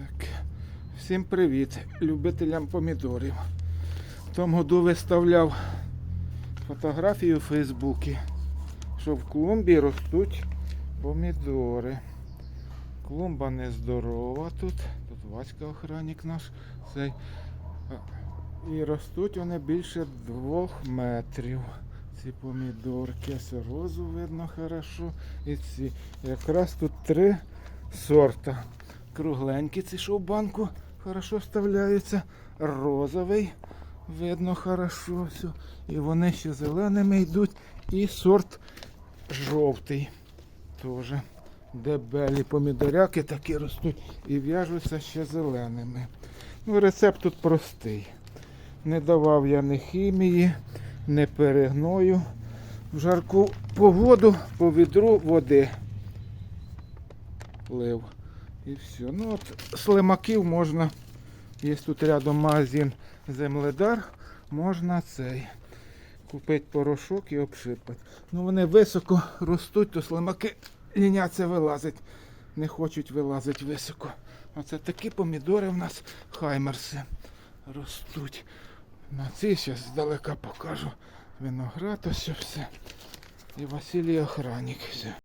Так. Всім привіт, любителям помідорів. В тому году виставляв фотографію у Фейсбуці, що в клумбі ростуть помідори. Клумба нездорова тут. Тут Васька охранник наш. Цей. І ростуть вони більше двох метрів. Ці помідорки. Ось видно хорошо. І ці. Якраз тут три сорта. Кругленькі ці, що в банку хорошо вставляються. Розовий. Видно хорошо все. І вони ще зеленими йдуть. І сорт жовтий. Теж. Дебелі помідоряки такі ростуть і в'яжуться ще зеленими. Ну, рецепт тут простий. Не давав я ні хімії, не перегною. В жарку погоду по відру води лив. І все. Ну от слимаків можна, є тут рядом магазин земледар, можна цей. Купити порошок і обшипати. Ну вони високо ростуть, то слимаки ліняться вилазить. Не хочуть вилазити високо. Оце такі помідори в нас хаймерси ростуть. На ці зараз здалека покажу. Виноград ось все. І Василій Охранник. Все.